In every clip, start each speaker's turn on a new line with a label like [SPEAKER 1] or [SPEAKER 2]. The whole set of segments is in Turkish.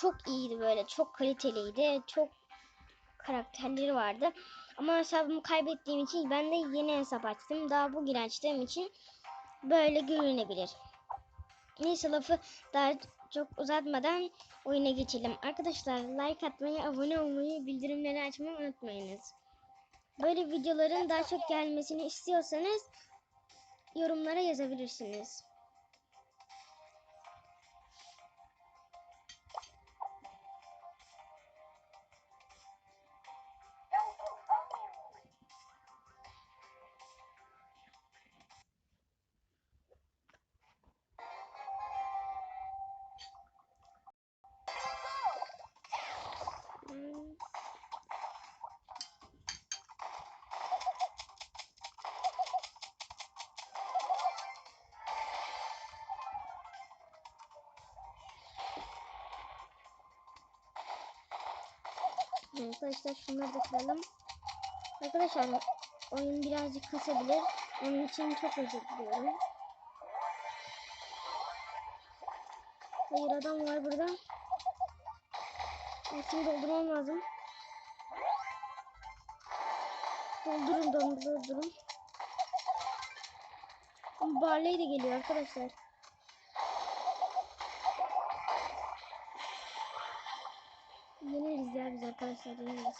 [SPEAKER 1] çok iyiydi böyle. Çok kaliteliydi. Çok karakterleri vardı. Ama hesabımı kaybettiğim için ben de yeni hesap açtım. Daha bugün açtığım için böyle görünebilir. Neyse lafı daha çok uzatmadan oyuna geçelim. Arkadaşlar like atmayı, abone olmayı, bildirimleri açmayı unutmayınız. Böyle videoların daha çok gelmesini istiyorsanız yorumlara yazabilirsiniz. Arkadaşlar şunları da kıralım. Arkadaşlar oyun birazcık kasabilir. Onun için çok özür diliyorum. Hayır adam var burada. Ultimi doldurmam lazım. Doldurun doldurun Barley de geliyor arkadaşlar. Ya biz arkadaşlar yeneriz.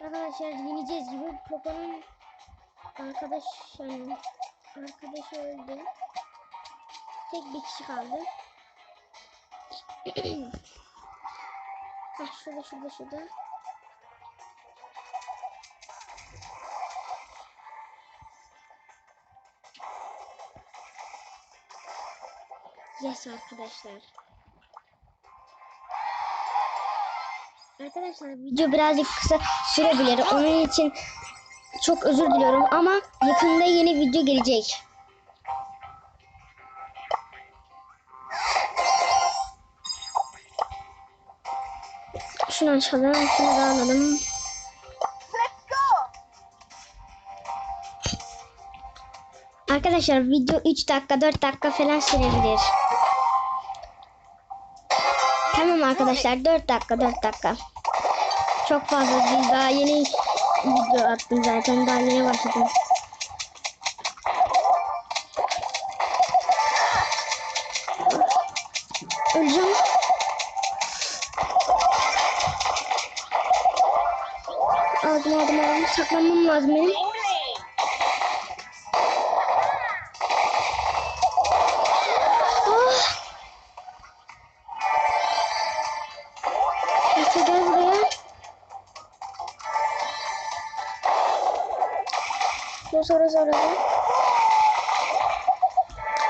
[SPEAKER 1] Arkadaşlar yeneceğiz gibi Poco'nun arkadaş yani arkadaşı öldü. Tek bir kişi kaldı. Heh, şurada şurada şurada. Yes arkadaşlar. Arkadaşlar video birazcık kısa sürebilir. Onun için çok özür diliyorum ama yakında yeni video gelecek. Şunu açalım, şunu da alalım. Arkadaşlar video 3 dakika 4 dakika falan sürebilir. Tamam arkadaşlar 4 dakika 4 dakika. Çok fazla değil daha yeni video attım zaten daha yeni başladım. Öleceğim. Aldım aldım aldım saklanmam lazım benim. Dur sonra sonra.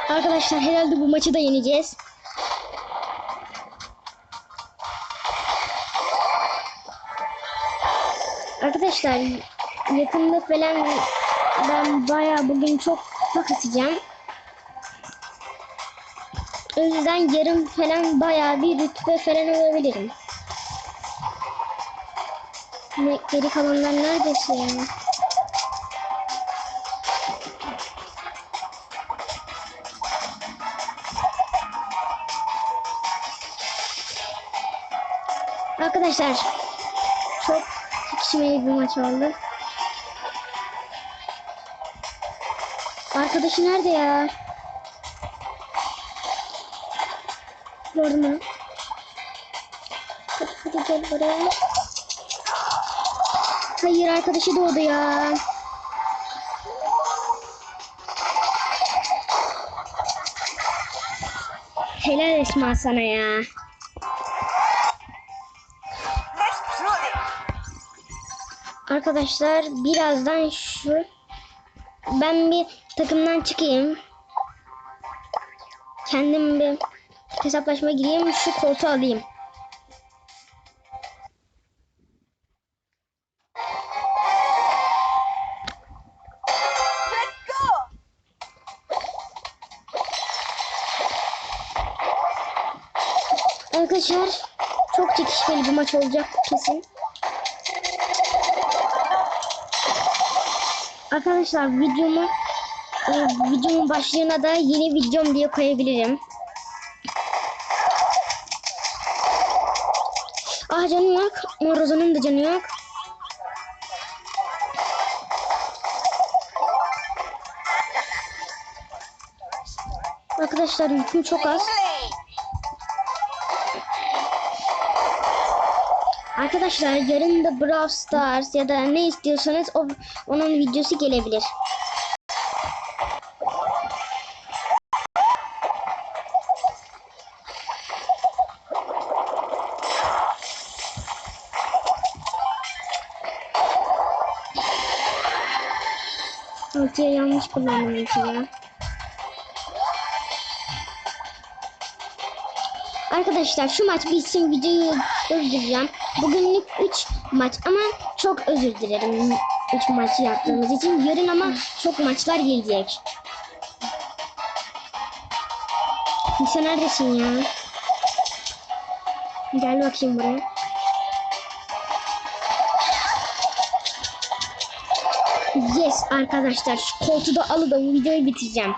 [SPEAKER 1] Arkadaşlar herhalde bu maçı da yeneceğiz. Arkadaşlar yakında falan ben bayağı bugün çok kupa kasacağım. O yüzden yarın falan bayağı bir rütbe falan olabilirim. Ne, geri kalanlar neredesin ya? Arkadaşlar çok çekişmeli bir maç oldu. Arkadaşı nerede ya? Gördüm onu. Hadi, hadi gel buraya. Hayır arkadaşı doğdu ya. Helal Esma sana ya. Arkadaşlar birazdan şu ben bir takımdan çıkayım. Kendim bir hesaplaşma gireyim şu koltuğu alayım. Arkadaşlar çok çekişmeli bir maç olacak kesin. Arkadaşlar videomu e, videomun başlığına da yeni videom diye koyabilirim. Ah canım yok. Moroza'nın da canı yok. Arkadaşlar yüküm çok az. Arkadaşlar yarın da Brawl Stars ya da ne istiyorsanız o, onun videosu gelebilir. Ultiyi yanlış kullandım ultiyi. Arkadaşlar şu maç bitsin videoyu öldüreceğim. Bugünlük 3 maç ama çok özür dilerim 3 maçı yaptığımız için. Yarın ama çok maçlar gelecek. Sen neredesin ya? Gel bakayım buraya. Yes arkadaşlar şu koltuğu da alıp videoyu bitireceğim.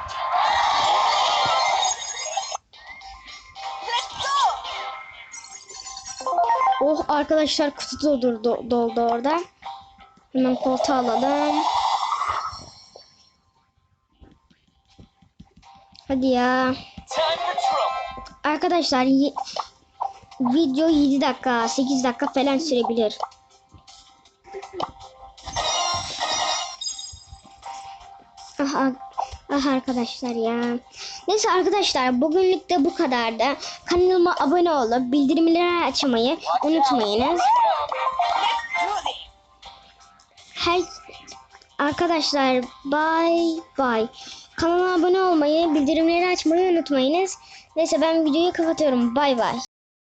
[SPEAKER 1] Oh arkadaşlar kutu doldu, doldu orada. Hemen koltuğu alalım. Hadi ya. Arkadaşlar video 7 dakika 8 dakika falan sürebilir. Aha, ah arkadaşlar ya. Neyse arkadaşlar bugünlük de bu kadardı. Kanalıma abone olup bildirimleri açmayı unutmayınız. Her arkadaşlar bye bye. Kanalıma abone olmayı, bildirimleri açmayı unutmayınız. Neyse ben videoyu kapatıyorum. Bay bay.